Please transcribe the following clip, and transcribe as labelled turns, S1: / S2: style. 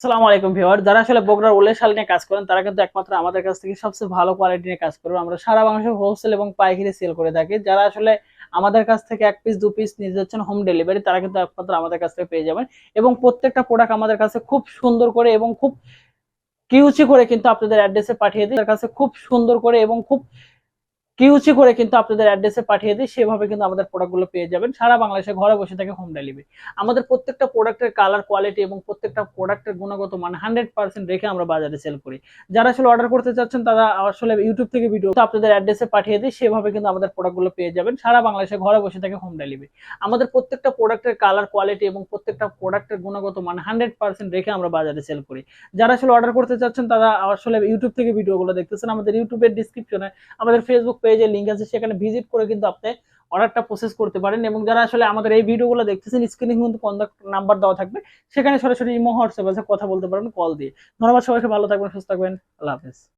S1: আসসালামু আলাইকুম ভিউয়ার যারা আসলে বগুড়ার উলের শাল নিয়ে কাজ করেন, তারা কিন্তু একমাত্র আমাদের কাছ থেকে সবচেয়ে ভালো কোয়ালিটি নিয়ে কাজ করব। আমরা সারা বাংলাদেশে হোলসেল এবং পাইকারি সেল করে থাকি। যারা আসলে আমাদের কাছ থেকে এক পিস দু পিস নিয়ে যাচ্ছেন হোম ডেলিভারি তারা কিন্তু একমাত্র আমাদের কাছ থেকে পেয়ে যাবেন। এবং প্রত্যেকটা প্রোডাক্ট আমাদের কাছে খুব সুন্দর করে এবং খুব কিউচি করে কিন্তু আপনাদের অ্যাড্রেসে পাঠিয়ে দিই। তার কাছে খুব সুন্দর করে এবং খুব কিউচি করে কিন্তু আপনাদের অ্যাড্রেসে পাঠিয়ে দিই, সেভাবে কিন্তু আমাদের প্রোডাক্টগুলো পেয়ে যাবেন। সারা বাংলাদেশে ঘরে বসে থেকে হোম ডেলিভারি আমাদের প্রত্যেকটা প্রোডাক্টের কালার কোয়ালিটি এবং প্রত্যেকটা প্রোডাক্টের গুণগত মান হান্ড্রেড পার্সেন্ট রেখে আমরা বাজারে সেল করি। যারা আসলে অর্ডার করতে চাচ্ছেন, তারা আসলে ইউটিউব থেকে ভিডিও আপনাদের অ্যাড্রেসে পাঠিয়ে দিই, সেভাবে কিন্তু আমাদের প্রোডাক্টগুলো পেয়ে যাবেন। সারা বাংলাদেশে ঘরে বসে থেকে হোম ডেলিভারি আমাদের প্রত্যেকটা প্রোডাক্টের কালার কোয়ালিটি এবং প্রত্যেকটা প্রোডাক্টের গুণগত মান হান্ড্রেড পার্সেন্ট রেখে আমরা বাজারে সেল করি। যারা আসলে অর্ডার করতে চাচ্ছেন, তারা আসলে ইউটিউব থেকে ভিডিওগুলো দেখতেছেন, আমাদের ইউটিউবের ডিসক্রিপশনে আমাদের ফেসবুক পেজে লিঙ্ক আছে, সেখানে ভিজিট করে কিন্তু আপনি অর্ডারটা প্রসেস করতে পারেন এবং যারা আসলে আমাদের এই ভিডিওগুলো দেখতেছেন স্ক্রিনে কিন্তু কন্ট্যাক্ট নাম্বার দেওয়া থাকবে। সেখানে সরাসরি ইমো, হোয়াটসঅ্যাপ আছে, কথা বলতে পারেন কল দিয়ে। ধন্যবাদ সবাইকে, ভালো থাকবেন, সুস্থ থাকবেন, আল্লাহ হাফেজ।